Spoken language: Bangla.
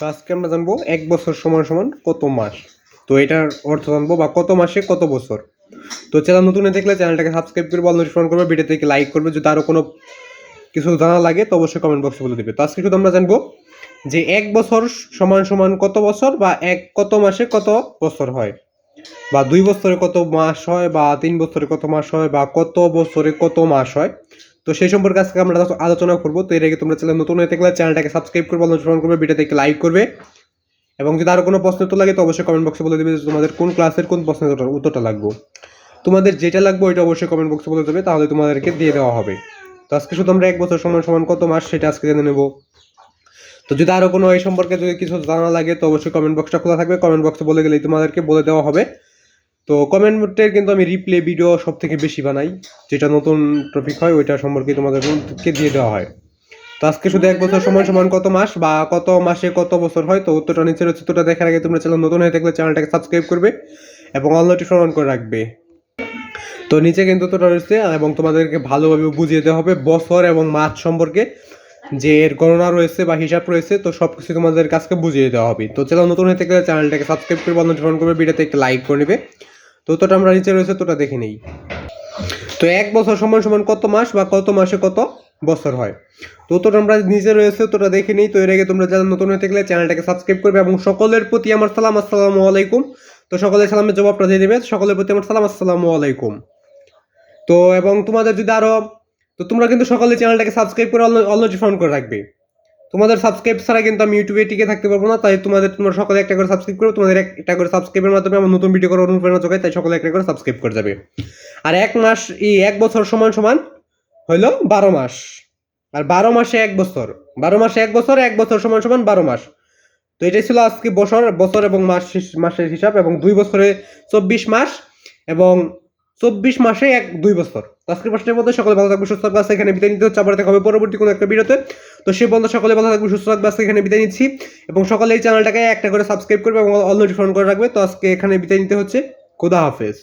তো আজকে আমরা জানব এক বছর সমান সমান কত মাস? তো এটার অর্থ জানব বা কত মাসে কত বছর? তো চ্যানেল নতুন দেখলে চ্যানেলটাকে সাবস্ক্রাইব করবে অল নোটিফিকেশন করবে ভিডিওতে লাইক করবে। যদি আরও কোনো কিছু জানা লাগে, তো অবশ্যই কমেন্ট বক্সে বলে দিবে। তো আজকে শুধু আমরা জানব যে এক বছর সমান সমান কত বছর বা এক কত মাসে কত বছর হয়? বা দুই বছরে কত মাস হয় বা তিন বছরে কত মাস হয় বা কত বছরে কত মাস হয়? তো সেই সম্পর্কে আজকে আমরা আলোচনা করব। তো এর আগে তোমরা চ্যানেল নতুন হয়ে থাকলে চ্যানেলটাকে সাবস্ক্রাইব করবে অনুসরণ করবে ভিডিওতে একটি লাইক করবে। এবং যদি আরও কোনো প্রশ্ন তো লাগে তো অবশ্যই কমেন্ট বক্সে বলে দেবে যে তোমাদের কোন ক্লাসের কোন প্রশ্নের উত্তর- উত্তরটা লাগবে। তোমাদের যেটা লাগবে ওইটা অবশ্যই কমেন্ট বক্সে বলে দেবে, তাহলে তোমাদেরকে দিয়ে দেওয়া হবে। তো আজকে শুধু আমরা এক বছর সমান সমান কত মাস সেটা আজকে জেনে নেব। তো যদি আরও কোনো এই সম্পর্কে যদি কিছু জানা লাগে তো অবশ্যই কমেন্ট বক্সটা খোলা থাকবে। কমেন্ট বক্সে বলে গেলেই তোমাদেরকে বলে দেওয়া হবে। তো কমেন্টের কিন্তু আমি রিপ্লে ভিডিও সব থেকে বেশি বানাই, যেটা নতুন টপিক হয়, ওইটা সম্পর্কে তোমাদেরকে দিয়ে দেওয়া হয়। তো আজকে শুধু এক বছর সমান সমান কত মাস বা কত মাসে কত বছর হয়, তো উত্তরটা নিচে রয়েছে, উত্তরটা দেখার আগে তোমরা চ্যানেল নতুন হয়ে থাকলে চ্যানেলটাকে সাবস্ক্রাইব করবে এবং অল নোটিফিকেশন অন করে রাখবে। তো নিচে কিন্তু উত্তরটা রয়েছে, এবং তোমাদেরকে ভালোভাবে বুঝিয়ে দেওয়া হবে বছর এবং মাস সম্পর্কে। যে এর গণনা রয়েছে বা হিসাব রয়েছে, তো সব কিছু তোমাদের কাছকে বুঝিয়ে দেওয়া হবে। তো চ্যানেল নতুন হয়ে থাকলে চ্যানেলটাকে সাবস্ক্রাইব করবে নোটিফিকেশন করবে ভিডিওতে একটা লাইক করে নেবে। তো উত্তরটা আমরা নিচে রয়েছে, তোটা দেখে নেই। তো এক বছর সমান সমান কত মাস বা কত মাসে কত বছর হয়? তো উত্তরটা আমরা নিচে রয়েছে, তোটা দেখে নেই। তো এর আগে তোমরা যারা নতুন হয়ে থাকলে চ্যানেলটাকে সাবস্ক্রাইব করবে এবং সকলের প্রতি আমার সালাম, আসসালামু আলাইকুম। তো সকলের সালামের জবাবটা দিয়ে দেবে। সকলের প্রতি আমার সালাম, আসসালামু আলাইকুম। তো এবং তোমাদের যদি আরও তো তোমরা কিন্তু সকলে চ্যানেলটাকে সাবস্ক্রাইব করে অল নোটিফিকেশন করে রাখবে। তোমাদের সাবস্ক্রাইব ছাড়া কিন্তু আমি ইউটিউবে টিকে থাকতে পারব না, তাই তোমাদের তোমরা সকলে একটা করে সাবস্ক্রাইব করো, তোমাদের একটা করে সাবস্ক্রাইবের মাধ্যমে আমার নতুন ভিডিও করার অনুপ্রেরণা যোগায়, তাই সকলে একটা করে সাবস্ক্রাইব করে যাবে। আর এক মাস এই এক বছর সমান সমান হইল বারো মাস। আর বারো মাসে এক বছর। বারো মাসে এক বছর এক বছর সমান সমান বারো মাস। তো এটাই ছিল আজকে বছর বছর এবং মাস মাসের হিসাব এবং দুই বছরে চব্বিশ মাস এবং চব্বিশ মাসে এক, দুই বছর। আজকের প্রশ্নের মধ্যে সকলে ভালো থাকবে সুস্থ থাকবে এখানে বিদায় নিতে হচ্ছে, আবার দেখা হবে পরবর্তী কোনো একটা ভিডিওতে। তো সে বন্ধু সকলে ভালো থাকবে সুস্থ থাকবে আজকে এখানে বিদায় নিচ্ছি এবং সকলে এই চ্যানেলটাকে একটা করে সাবস্ক্রাইব করবে এবং অল নোটিফিকেশন করে রাখবে। তো আজকে এখানে বিদায় নিতে হচ্ছে। খুদা হাফেজ।